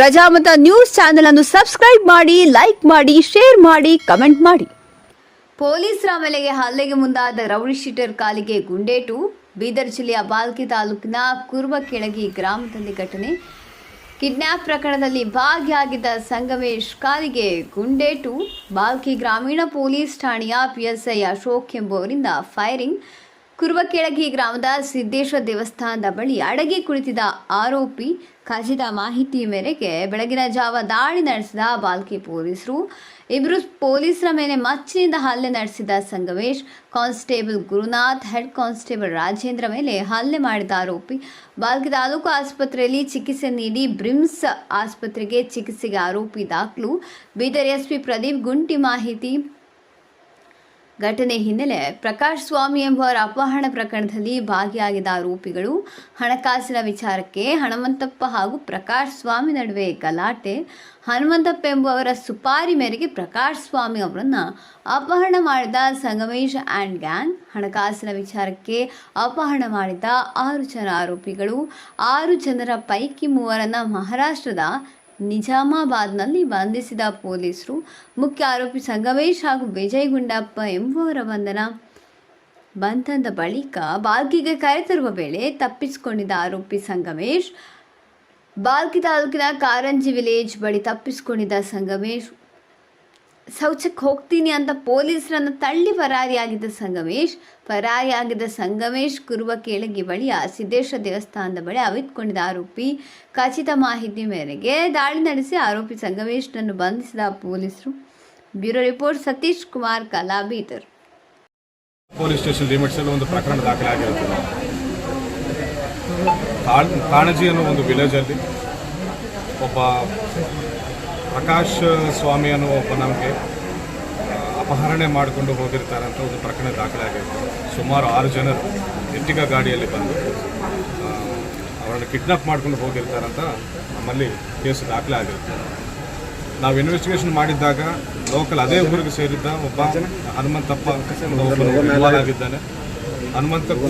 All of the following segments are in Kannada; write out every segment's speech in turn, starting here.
ಪ್ರಜಾಮತ ನ್ಯೂಸ್ ಚಾನೆಲ್ ಅನ್ನು ಸಬ್ಸ್ಕ್ರೈಬ್ ಮಾಡಿ, ಲೈಕ್ ಮಾಡಿ, ಶೇರ್ ಮಾಡಿ, ಕಮೆಂಟ್ ಮಾಡಿ. ಪೊಲೀಸರ ಮೇಲೆಗೆ ಹಲ್ಲೆಗೆ ಮುಂದಾದ ರೌಡಿ ಶೀಟರ್ ಕಾಲಿಗೆ ಗುಂಡೇಟು. ಬೀದರ್ ಜಿಲ್ಲೆಯ ಬಾಲ್ಕಿ ತಾಲೂಕಿನ ಕುರ್ಬಕೆಳಗಿ ಗ್ರಾಮದಲ್ಲಿ ಘಟನೆ. ಕಿಡ್ನ್ಯಾಪ್ ಪ್ರಕರಣದಲ್ಲಿ ಭಾಗಿಯಾಗಿದ್ದ ಸಂಗಮೇಶ್ ಕಾಲಿಗೆ ಗುಂಡೇಟು. ಬಾಲ್ಕಿ ಗ್ರಾಮೀಣ ಪೊಲೀಸ್ ಠಾಣೆಯ ಪಿಎಸ್ಐ ಅಶೋಕ್ ಎಂಬುವರಿಂದ ಫೈರಿಂಗ್ ಕುರುಬಕೆಳಗಿ ಗ್ರಾಮದ ಸಿದ್ದೇಶ್ವರ ದೇವಸ್ಥಾನದ ಬಳಿ ಅಡಗಿ ಕುಳಿತಿದ್ದ ಆರೋಪಿ ಖಚಿತ ಮಾಹಿತಿ ಮೇರೆಗೆ ಬೆಳಗಿನ ಜಾವ ದಾಳಿ ನಡೆಸಿದ ಬಾಲ್ಕಿ ಪೊಲೀಸರು. ಇಬ್ಬರು ಪೊಲೀಸರ ಮೇಲೆ ಮಚ್ಚಿನಿಂದ ಹಲ್ಲೆ ನಡೆಸಿದ Sangamesh constable Gurunath, head constable Rajendra ಮೇಲೆ ಹಲ್ಲೆ ಮಾಡಿದ ಆರೋಪಿ. ಬಾಲ್ಕಿ ತಾಲೂಕು ಆಸ್ಪತ್ರೆಯಲ್ಲಿ ಚಿಕಿತ್ಸೆ ನೀಡಿ ಬ್ರಿಮ್ಸ್ ಆಸ್ಪತ್ರೆಗೆ ಚಿಕಿತ್ಸೆಗೆ ಆರೋಪಿ ದಾಖಲು. ಬೀದರ್ ಎಸ್ಪಿ ಪ್ರದೀಪ್, ಗುಂಟಿ ಮಾಹಿತಿ. ಘಟನೆ ಹಿನ್ನೆಲೆ ಪ್ರಕಾಶ್ ಸ್ವಾಮಿ ಎಂಬುವರ ಅಪಹರಣ ಪ್ರಕರಣದಲ್ಲಿ ಭಾಗಿಯಾಗಿದ್ದ ಆರೋಪಿಗಳು ಹಣಕಾಸಿನ ವಿಚಾರಕ್ಕೆ ಹನುಮಂತಪ್ಪ ಹಾಗೂ ಪ್ರಕಾಶ್ ಸ್ವಾಮಿ ನಡುವೆ ಗಲಾಟೆ. ಹನುಮಂತಪ್ಪ ಎಂಬುವರ ಸುಪಾರಿ ಮೇರೆಗೆ ಪ್ರಕಾಶ್ ಸ್ವಾಮಿ ಅವರನ್ನು ಅಪಹರಣ ಮಾಡಿದ ಸಂಗಮೇಶ್ ಆ್ಯಂಡ್ ಗ್ಯಾಂಗ್ ಹಣಕಾಸಿನ ವಿಚಾರಕ್ಕೆ ಅಪಹರಣ ಮಾಡಿದ ಆರು ಜನ ಆರೋಪಿಗಳು. ಆರು ಜನರ ಪೈಕಿ ಮೂವರನ್ನು ಮಹಾರಾಷ್ಟ್ರದ ನಿಜಾಮಾಬಾದ್ನಲ್ಲಿ ಬಂಧಿಸಿದ ಪೊಲೀಸರು ಮುಖ್ಯ ಆರೋಪಿ ಸಂಗಮೇಶ್ ಹಾಗೂ ವಿಜಯ್ ಗುಂಡಪ್ಪ ಎಂಬುವರ ಬಂಧನ. ಬಂಧನದ ಬಳಿಕ ಬಾಲ್ಕಿಗೆ ಕರೆತರುವ ವೇಳೆ ತಪ್ಪಿಸಿಕೊಂಡಿದ್ದ ಆರೋಪಿ ಸಂಗಮೇಶ್. ಬಾಲ್ಕಿ ತಾಲೂಕಿನ ಕಾರಂಜಿ ವಿಲೇಜ್ ಬಳಿ ತಪ್ಪಿಸಿಕೊಂಡಿದ್ದ ಸಂಗಮೇಶ್ ಶೌಚಕ್ಕೆ ಹೋಗ್ತೀನಿ ಅಂತ ಪೊಲೀಸರನ್ನು ತಳ್ಳಿ ಪರಾರಿಯಾಗಿದ್ದ ಸಂಗಮೇಶ್ ಪರಾರಿಯಾಗಿದ್ದ ಸಂಗಮೇಶ್ ಕುರುವ ಕೇಳಗಿ ಬಳಿಯ ಸಿದ್ದೇಶ್ವರ ದೇವಸ್ಥಾನದ ಬಳಿ ಅವಿತ್ಕೊಂಡಿದ್ದ ಆರೋಪಿ ಖಚಿತ ಮಾಹಿತಿ ಮೇರೆಗೆ ದಾಳಿ ನಡೆಸಿ ಆರೋಪಿ ಸಂಗಮೇಶ್ನನ್ನು ಬಂಧಿಸಿದ ಪೊಲೀಸರು. ಬ್ಯೂರೋ ರಿಪೋರ್ಟ್ ಸತೀಶ್ ಕುಮಾರ್ ಕಲಾ ಬೀದರ್ ಪೊಲೀಸ್ ಸ್ಟೇಷನ್ ಲಿಮಿಟ್ಸಲ್ಲಿ ಒಂದು ಪ್ರಕರಣ ಕಾಣಜಿ ಅನ್ನೋ ಒಂದು ವಿಲೇಜಲ್ಲಿ ಒಬ್ಬ ಪ್ರಕಾಶ್ ಸ್ವಾಮಿ ಅನ್ನೋ ಒಬ್ಬ ನಮಗೆ ಅಪಹರಣೆ ಮಾಡಿಕೊಂಡು ಹೋಗಿರ್ತಾರೆ ಅಂತ ಒಂದು ಪ್ರಕರಣ ದಾಖಲಾಗಿರುತ್ತೆ ಸುಮಾರು ಆರು ಜನರು ಇಟ್ಟಿಗ ಗಾಡಿಯಲ್ಲಿ ಬಂದು ಅವರನ್ನು ಕಿಡ್ನಾಪ್ ಮಾಡ್ಕೊಂಡು ಹೋಗಿರ್ತಾರಂತ ನಮ್ಮಲ್ಲಿ ಕೇಸ್ ದಾಖಲೆ ಆಗಿರುತ್ತೆ ನಾವು ಇನ್ವೆಸ್ಟಿಗೇಷನ್ ಮಾಡಿದ್ದಾಗ ಲೋಕಲ್ ಅದೇ ಊರಿಗೆ ಸೇರಿದ್ದ ಒಬ್ಬ ಹನುಮಂತಪ್ಪ ಆಗಿದ್ದಾನೆ. ಹನುಮಂತಕ್ಕೂ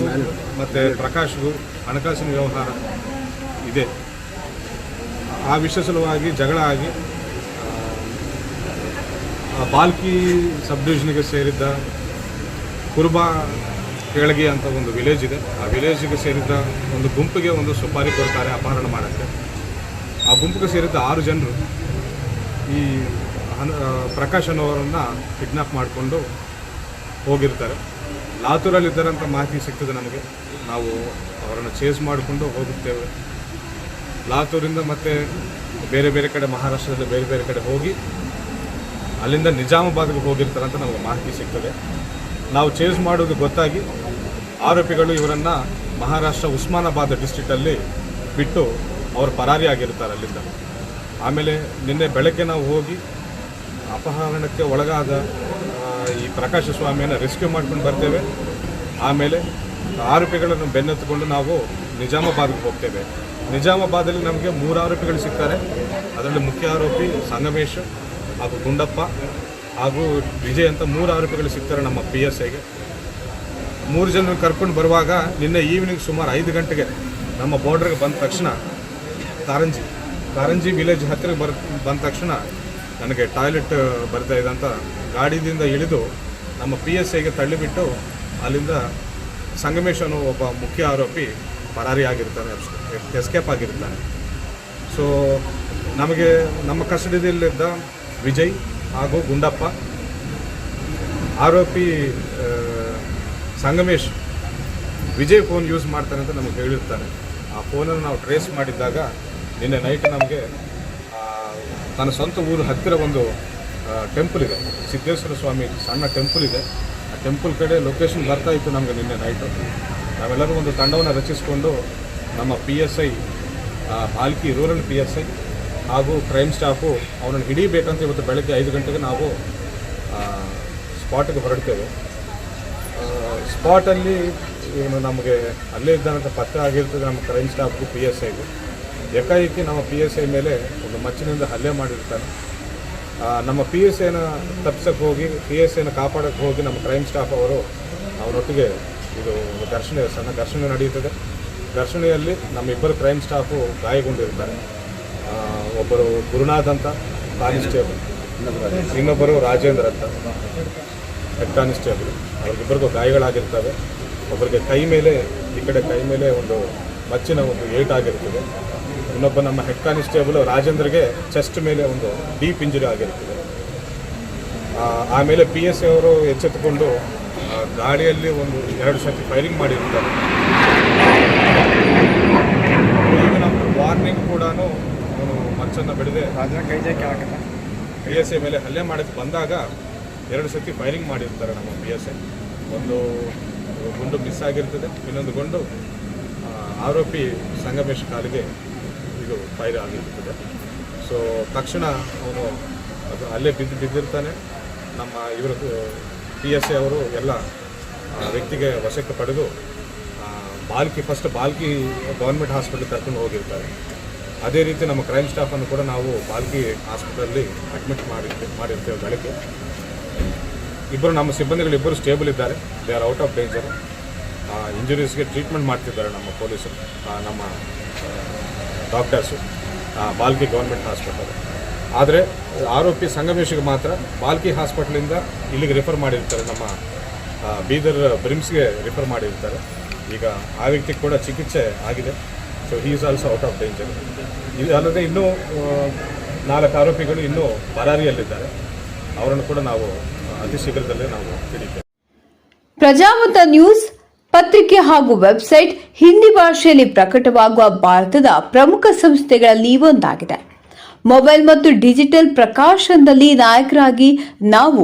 ಮತ್ತು ಪ್ರಕಾಶ್ಗೂ ಹಣಕಾಸಿನ ವ್ಯವಹಾರ ಇದೆ. ಆ ವಿಷಯ ಸಲುವಾಗಿ ಜಗಳ ಆಗಿ ಬಾಲ್ಕಿ ಸಬ್ ಡಿವಿಷನ್ಗೆ ಸೇರಿದ್ದ ಕುರುಬ ಕೆಳಗೆ ಅಂತ ಒಂದು ವಿಲೇಜ್ ಇದೆ. ಆ ವಿಲೇಜಿಗೆ ಸೇರಿದ್ದ ಒಂದು ಗುಂಪಿಗೆ ಒಂದು ಸುಪಾರಿ ಕೊಡ್ತಾರೆ ಅಪಹರಣ ಮಾಡೋಕ್ಕೆ. ಆ ಗುಂಪಿಗೆ ಸೇರಿದ್ದ ಆರು ಜನರು ಈ ಹನ್ ಆ, ಪ್ರಕಾಶ್ ಅನ್ನೋರನ್ನು ಕಿಡ್ನಾಪ್ ಮಾಡಿಕೊಂಡು ಹೋಗಿರ್ತಾರೆ. ಲಾತೂರಲ್ಲಿದ್ದಾರಂಥ ಮಾಹಿತಿ ಸಿಗ್ತದೆ ನಮಗೆ. ನಾವು ಅವರನ್ನು ಚೇಸ್ ಮಾಡಿಕೊಂಡು ಹೋಗುತ್ತೇವೆ. ಲಾತೂರಿಂದ ಮತ್ತೆ ಬೇರೆ ಬೇರೆ ಕಡೆ ಮಹಾರಾಷ್ಟ್ರದಲ್ಲಿ ಬೇರೆ ಬೇರೆ ಕಡೆ ಹೋಗಿ ಅಲ್ಲಿಂದ ನಿಜಾಮಾಬಾದ್ಗೆ ಹೋಗಿರ್ತಾರೆ ಅಂತ ನಮಗೆ ಮಾಹಿತಿ ಸಿಗ್ತದೆ. ನಾವು ಚೇಂಜ್ ಮಾಡೋದು ಗೊತ್ತಾಗಿ ಆರೋಪಿಗಳು ಇವರನ್ನು ಮಹಾರಾಷ್ಟ್ರ ಉಸ್ಮಾನಾಬಾದ್ ಡಿಸ್ಟ್ರಿಕ್ಟಲ್ಲಿ ಬಿಟ್ಟು ಅವರು ಪರಾರಿ ಆಗಿರ್ತಾರೆ ಅಲ್ಲಿಂದ. ಆಮೇಲೆ ನಿನ್ನೆ ಬೆಳಗ್ಗೆ ನಾವು ಹೋಗಿ ಅಪಹರಣಕ್ಕೆ ಒಳಗಾದ ಈ ಪ್ರಕಾಶ ಸ್ವಾಮಿಯನ್ನು ರೆಸ್ಕ್ಯೂ ಮಾಡ್ಕೊಂಡು ಬರ್ತೇವೆ. ಆಮೇಲೆ ಆರೋಪಿಗಳನ್ನು ಬೆನ್ನೆತ್ತುಕೊಂಡು ನಾವು ನಿಜಾಮಾಬಾದ್ಗೆ ಹೋಗ್ತೇವೆ. ನಿಜಾಮಾಬಾದಲ್ಲಿ ನಮಗೆ ಮೂರು ಆರೋಪಿಗಳು ಸಿಗ್ತಾರೆ. ಅದರಲ್ಲಿ ಮುಖ್ಯ ಆರೋಪಿ ಸಂಗಮೇಶ್ ಹಾಗೂ ಗುಂಡಪ್ಪ ಹಾಗೂ ವಿಜಯ್ ಅಂತ ಮೂರು ಆರೋಪಿಗಳು ಸಿಗ್ತಾರೆ ನಮ್ಮ ಪಿ ಎಸ್ ಐಗೆ ಮೂರು ಜನ ಕರ್ಕೊಂಡು ಬರುವಾಗ ನಿನ್ನೆ ಈವ್ನಿಂಗ್ ಸುಮಾರು ಐದು ಗಂಟೆಗೆ ನಮ್ಮ ಬಾರ್ಡ್ರಿಗೆ ಬಂದ ತಕ್ಷಣ ಕಾರಂಜಿ ಕಾರಂಜಿ ವಿಲೇಜ್ ಹತ್ತಿರ ಬರ್, ಬಂದ ತಕ್ಷಣ ನನಗೆ ಟಾಯ್ಲೆಟ್ ಬರ್ತಾ ಇದೆ ಅಂತ ಗಾಡಿದಿಂದ ಇಳಿದು ನಮ್ಮ ಪಿ ಎಸ್ ಐಗೆ ತಳ್ಳಿಬಿಟ್ಟು ಅಲ್ಲಿಂದ ಸಂಗಮೇಶ್ ಅನ್ನೋ ಒಬ್ಬ ಮುಖ್ಯ ಆರೋಪಿ ಪರಾರಿ ಆಗಿರ್ತಾನೆ ಎಸ್ಕೇಪ್ ಆಗಿರ್ತಾನೆ. ಸೊ ನಮಗೆ ನಮ್ಮ ಕಸ್ಟಡಿಯಲ್ಲಿದ್ದ ವಿಜಯ್ ಹಾಗೂ ಗುಂಡಪ್ಪ. ಆರೋಪಿ ಸಂಗಮೇಶ್ ವಿಜಯ್ ಫೋನ್ ಯೂಸ್ ಮಾಡ್ತಾನೆ ಅಂತ ನಮಗೆ ಹೇಳಿರ್ತಾರೆ. ಆ ಫೋನನ್ನು ನಾವು ಟ್ರೇಸ್ ಮಾಡಿದ್ದಾಗ ನಿನ್ನೆ ನೈಟ್ ನಮಗೆ ತನ್ನ ಸ್ವಂತ ಊರು ಹತ್ತಿರ ಒಂದು ಟೆಂಪಲ್ ಇದೆ. ಸಿದ್ದೇಶ್ವರ ಸ್ವಾಮಿ ಸಣ್ಣ ಟೆಂಪಲ್ ಇದೆ. ಆ ಟೆಂಪಲ್ ಕಡೆ ಲೊಕೇಶನ್ ಬರ್ತಾ ಇತ್ತು ನಮಗೆ ನಿನ್ನೆ ನೈಟು ನಾವೆಲ್ಲರೂ ಒಂದು ತಂಡವನ್ನು ರಚಿಸಿಕೊಂಡು ನಮ್ಮ P S I Balki rural P S I ಹಾಗೂ ಕ್ರೈಮ್ ಸ್ಟಾಫು ಅವನನ್ನು ಹಿಡಿಬೇಕಂತ ಇವತ್ತು ಬೆಳಗ್ಗೆ ಐದು ಗಂಟೆಗೆ ನಾವು ಸ್ಪಾಟಿಗೆ ಹೊರಡ್ತೇವೆ. ಸ್ಪಾಟಲ್ಲಿ ಇವನು ನಮಗೆ ಅಲ್ಲೇ ಇದ್ದಾನಂತ ಪತ್ತೆ ಆಗಿರ್ತದೆ ನಮ್ಮ ಕ್ರೈಮ್ ಸ್ಟಾಫ್ಗೂ ಪಿ ಎಸ್ ಐಗೂ ಏಕಾಏಕಿ ನಮ್ಮ ಪಿ ಎಸ್ ಐ ಮೇಲೆ ಒಂದು ಮಚ್ಚಿನಿಂದ ಹಲ್ಲೆ ಮಾಡಿರ್ತಾನೆ. ನಮ್ಮ ಪಿ ಎಸ್ ಐನ ತಪ್ಸಕ್ಕೆ ಹೋಗಿ ಪಿ ಎಸ್ ಐನ ಕಾಪಾಡಕ್ಕೆ ಹೋಗಿ ನಮ್ಮ ಕ್ರೈಮ್ ಸ್ಟಾಫ್ ಅವರು ಅವರೊಟ್ಟಿಗೆ ಇದು ಘರ್ಷಣೆ, ಸಣ್ಣ ಘರ್ಷಣೆ ನಡೆಯುತ್ತದೆ. ಘರ್ಷಣೆಯಲ್ಲಿ ನಮ್ಮ ಇಬ್ಬರು ಕ್ರೈಮ್ ಸ್ಟಾಫು ಗಾಯಗೊಂಡಿರ್ತಾರೆ. ಒಬ್ಬರು ಗುರುನಾಥ್ ಅಂತ, ಕಾನ್ಸ್ಟೇಬಲ್. ಇನ್ನೊಬ್ಬರು ರಾಜೇಂದ್ರ ಅಂತ, ಹೆಡ್ ಕಾನ್ಸ್ಟೇಬಲ್. ಅವ್ರಿಗಿಬ್ಬರಿಗೂ ಗಾಯಗಳಾಗಿರ್ತವೆ. ಒಬ್ಬರಿಗೆ ಕೈ ಮೇಲೆ, ಈ ಕಡೆ ಕೈ ಮೇಲೆ ಒಂದು ಮಚ್ಚಿನ ಒಂದು ಏಟ್ ಆಗಿರ್ತದೆ. ಇನ್ನೊಬ್ಬ ನಮ್ಮ ಹೆಡ್ ಕಾನ್ಸ್ಟೇಬಲ್ ರಾಜೇಂದ್ರಗೆ ಚೆಸ್ಟ್ ಮೇಲೆ ಒಂದು ಡೀಪ್ ಇಂಜುರಿ ಆಗಿರ್ತದೆ. ಆಮೇಲೆ ಪಿ ಎಸ್ ಅವರು ಎಚ್ಚೆತ್ತುಕೊಂಡು ಗಾಡಿಯಲ್ಲಿ ಒಂದು ಎರಡು ಸತಿ ಫೈರಿಂಗ್ ಮಾಡಿರ್ತಾರೆ. ಈಗ ನಮ್ಮ ವಾರ್ನಿಂಗ್ ಕೂಡ ಮಚ್ಚನ್ನು ಬಿಡದೆ ಪಿ ಎಸ್ ಎ ಮೇಲೆ ಹಲ್ಲೆ ಮಾಡಕ್ಕೆ ಬಂದಾಗ ಎರಡು ಸತಿ ಫೈರಿಂಗ್ ಮಾಡಿರ್ತಾರೆ ನಮ್ಮ ಪಿ ಎಸ್ ಎ ಒಂದು ಗುಂಡು ಮಿಸ್ ಆಗಿರ್ತದೆ ಇನ್ನೊಂದು ಗುಂಡು ಆರೋಪಿ ಸಂಗಮೇಶ್ ಕಾಲಿಗೆ ಇದು ಫೈರ್ ಆಗಿರ್ತದೆ. ಸೊ ತಕ್ಷಣ ಅವನು ಅದು ಅಲ್ಲೇ ಬಿದ್ದು ಬಿದ್ದಿರ್ತಾನೆ. ನಮ್ಮ ಇವರು ಪಿ ಎಸ್ ಎ ಅವರು ಎಲ್ಲ ವ್ಯಕ್ತಿಗೆ ವಶಕ್ಕೆ ಪಡೆದು Balki first Balki government hospital ಕರ್ಕೊಂಡು ಹೋಗಿರ್ತಾರೆ. ಅದೇ ರೀತಿ ನಮ್ಮ ಕ್ರೈಮ್ ಸ್ಟಾಫನ್ನು ಕೂಡ ನಾವು ಬಾಲ್ಕಿ ಹಾಸ್ಪಿಟಲಲ್ಲಿ ಅಡ್ಮಿಟ್ ಮಾಡಿರ್ತೇವೆ ಮಾಡಿರ್ತೇವೆ ಬೆಳಗ್ಗೆ. ಇಬ್ಬರು ನಮ್ಮ ಸಿಬ್ಬಂದಿಗಳಿಬ್ಬರು ಸ್ಟೇಬಲ್ ಇದ್ದಾರೆ. They are out of danger ಇಂಜುರೀಸ್ಗೆ treatment ಮಾಡ್ತಿದ್ದಾರೆ ನಮ್ಮ ಪೊಲೀಸರು ನಮ್ಮ ಡಾಕ್ಟರ್ಸು ಬಾಲ್ಕಿ ಗೌರ್ಮೆಂಟ್ ಹಾಸ್ಪಿಟಲ್ ಆದರೆ, ಆರೋಪಿ ಸಂಗಮೇಶ್ಗೆ ಮಾತ್ರ ಬಾಲ್ಕಿ ಹಾಸ್ಪಿಟ್ಲಿಂದ ಇಲ್ಲಿಗೆ ರಿಫರ್ ಮಾಡಿರ್ತಾರೆ. ನಮ್ಮ ಬೀದರ್ ಬ್ರಿಮ್ಸ್ಗೆ ರಿಫರ್ ಮಾಡಿರ್ತಾರೆ. ಈಗ ಆ ವ್ಯಕ್ತಿಗೆ ಕೂಡ ಚಿಕಿತ್ಸೆ ಆಗಿದೆ. So he is also out of danger ಇದು ಅಲ್ಲದೆ ಇನ್ನೂ ನಾಲ್ಕು ಆರೋಪಿಗಳು ಇನ್ನೂ ಪರಾರಿಯಲ್ಲಿದ್ದಾರೆ. ಅವರನ್ನು ಕೂಡ ನಾವು, ಅತಿ ಶೀಘ್ರದಲ್ಲೇ ನಾವು ಹಿಡಿತೇವೆ ಪ್ರಜಾಮತ ನ್ಯೂಸ್ ಪತ್ರಿಕೆ ಹಾಗೂ ವೆಬ್ಸೈಟ್ ಹಿಂದಿ ಭಾಷೆಯಲ್ಲಿ ಪ್ರಕಟವಾಗುವ ಭಾರತದ ಪ್ರಮುಖ ಸಂಸ್ಥೆಗಳಲ್ಲಿ ಒಂದಾಗಿದೆ. ಮೊಬೈಲ್ ಮತ್ತು ಡಿಜಿಟಲ್ ಪ್ರಕಾಶನದಲ್ಲಿ ನಾಯಕರಾಗಿ ನಾವು